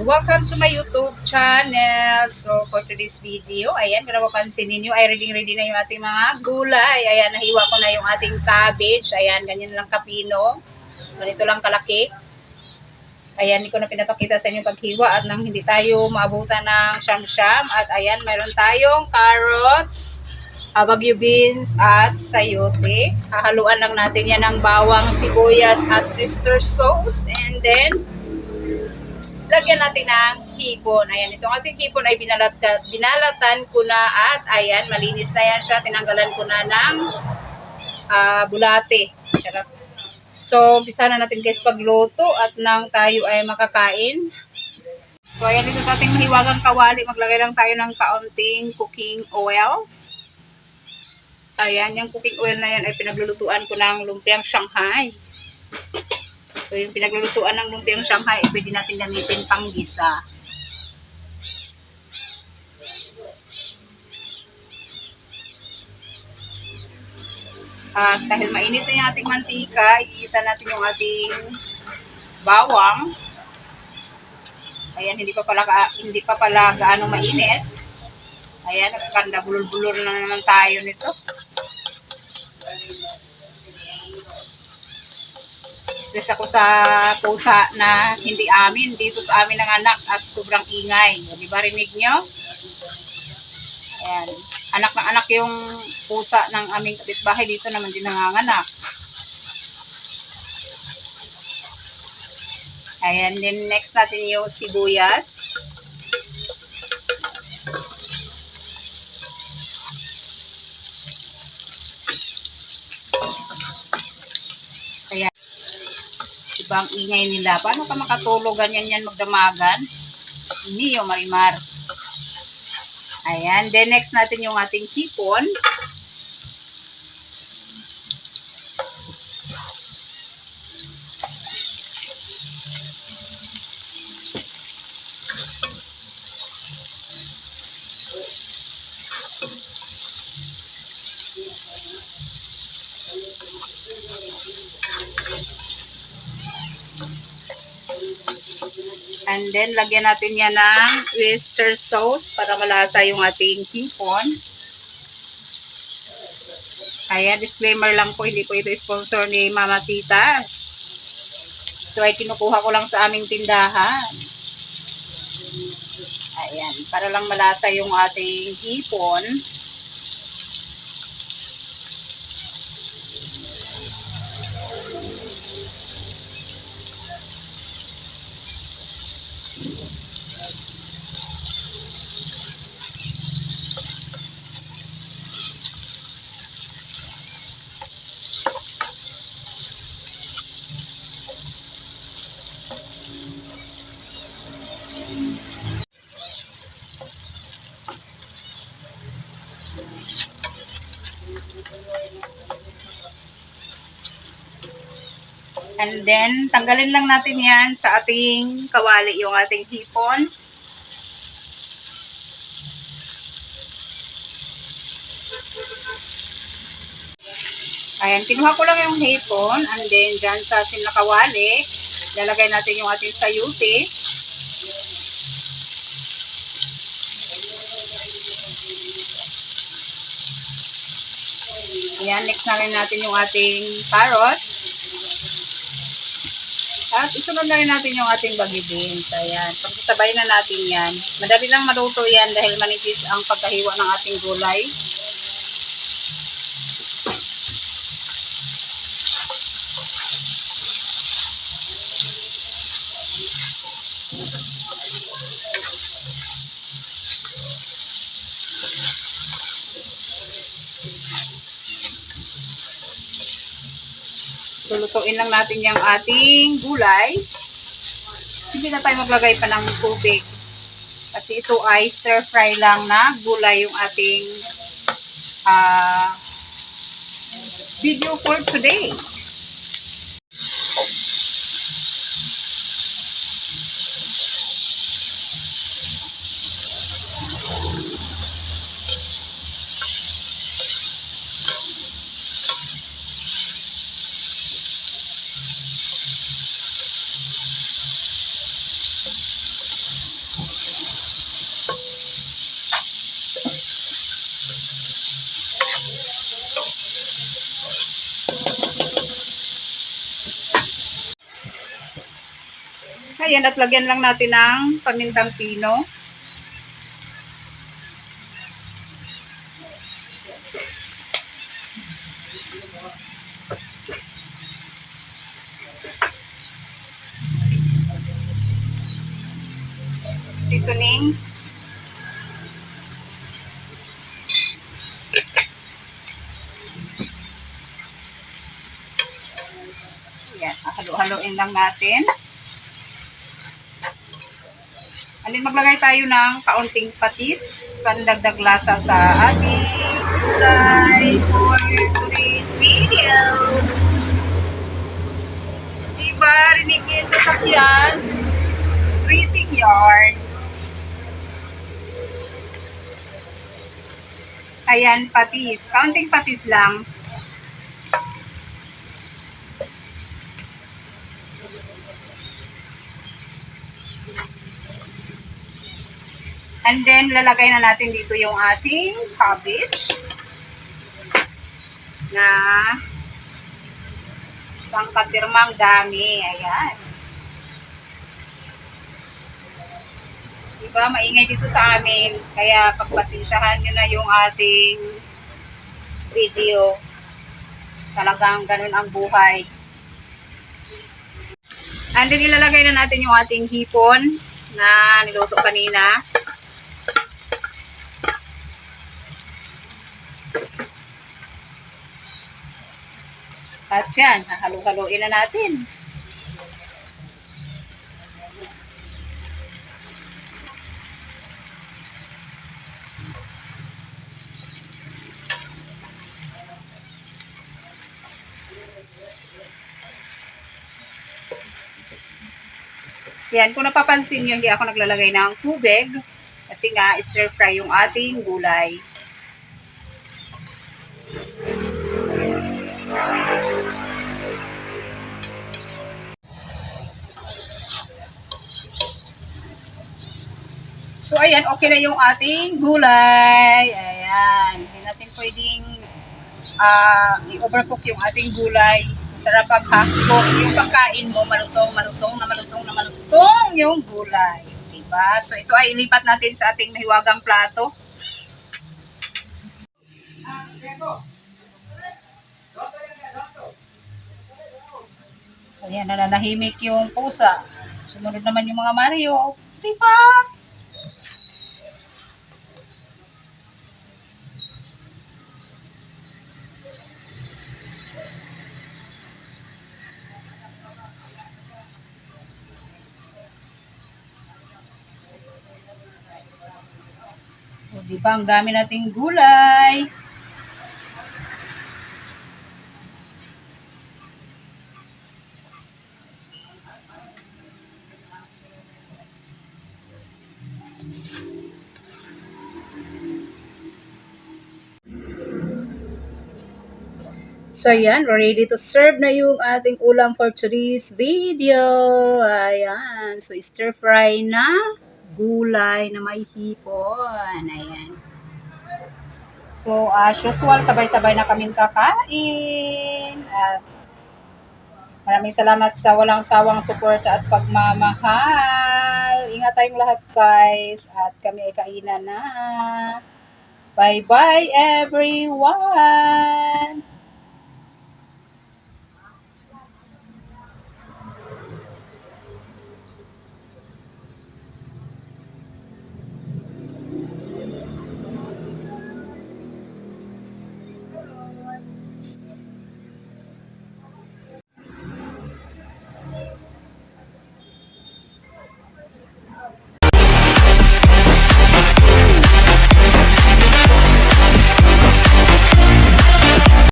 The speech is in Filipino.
So, welcome to my YouTube channel. So, for today's video, ayan, kung napapansin ninyo, ay ready-ready na yung ating mga gulay. Ayan, nahiwa ko na yung ating cabbage. Ayan, ganyan lang kapino. Ganito lang kalaki. Ayan, hindi ko na pinapakita sa inyo paghiwa at nang hindi tayo maabutan ng siyam-siyam. At ayan, mayroon tayong carrots, uh, bagyo beans, at sayote. Hahaluan lang natin yan ng bawang, sibuyas, at oyster sauce. And then, lagyan natin ng hipon. Ayan, itong ating hipon ay binalat, binalatan ko na at ayan, malinis na yan siya. Tinanggalan ko na ng ah, bulate. Charot. So, umpisa na natin guys pagluto at nang tayo ay makakain. So, ayan dito sa ating mahiwagang kawali, maglagay lang tayo ng kaunting cooking oil. Ayan, yung cooking oil na yan ay pinaglulutuan ko ng lumpiang Shanghai. So, yung pinaglulutuan ng lumpiang Shanghai, eh, pwede natin gamitin pang gisa. At dahil mainit na yung ating mantika, iisa natin yung ating bawang. Ayan, hindi pa pala, hindi pa pala gaano mainit. Ayan, nakakanda bulol-bulol na naman tayo nito. Stress ako sa pusa na hindi amin dito sa amin ng anak at sobrang ingay. Di ba rinig nyo? Ayan. Anak ng anak yung pusa ng aming kapitbahay dito naman din nanganganak. Ayan. Then next natin yung sibuyas. Diba ang ingay nila? Paano ka makatulog ganyan yan magdamagan? Niyo, Marimar. Ayan. Then next natin yung ating hipon. And then, lagyan natin yan ng oyster sauce para malasa yung ating hipon. Kaya, disclaimer lang po, hindi po ito sponsor ni Mama Sitas. Ito ay kinukuha ko lang sa aming tindahan. Ayan, para lang malasa yung ating hipon. And then, tanggalin lang natin yan sa ating kawali, yung ating hipon. Ayan, kinuha ko lang yung hipon. And then, dyan sa sinakawali, lalagay natin yung ating sayuti. Ayan, next na rin natin yung ating carrots. At isunod na rin natin yung ating baggy beans. Ayan. Pagsasabay na natin yan. Madali lang maluto yan dahil manipis ang pagkahiwa ng ating gulay. Lulutuin lang natin yung ating gulay. Hindi na tayo maglagay pa ng tubig. Kasi ito ay stir fry lang na gulay yung ating ah, video for today. Ayan, at lagyan lang natin ng pamintang pino. Seasonings. Ayan, halo-haloin lang natin. And then maglagay tayo ng kaunting patis, pandagdag lasa sa ating gulay for today's video. Diba, rinig niyo sa sakyan? Freezing yard. Ayan, patis. Kaunting patis lang. And then, lalagay na natin dito yung ating cabbage na sangkatirmang dami. Ayan. Diba, maingay dito sa amin. Kaya pagpasensyahan nyo na yung ating video. Talagang ganun ang buhay. And then, ilalagay na natin yung ating hipon na niluto kanina. At yan, hahalo-haloin na natin. Yan, kung napapansin nyo, hindi ako naglalagay ng tubig kasi nga stir fry yung ating gulay. So, ayan, okay na yung ating gulay. Ayan. Hindi natin pwedeng ah, i-overcook yung ating gulay. Sarap pag half cook. Yung pagkain mo, malutong, malutong, na malutong, na malutong yung gulay. Diba? So, ito ay ilipat natin sa ating mahiwagang plato. Ayan, nananahimik yung pusa. Sumunod naman yung mga Mario. Diba? Di ba? Ang dami nating gulay. So, yan. Ready to serve na yung ating ulam for today's video. Ayan. So, stir fry na gulay na may hipon. Ayan. So, as usual, sabay-sabay na kaming kakain. At maraming salamat sa walang sawang suporta at pagmamahal. Ingat tayong lahat, guys. At kami ay kainan na. Bye-bye, everyone!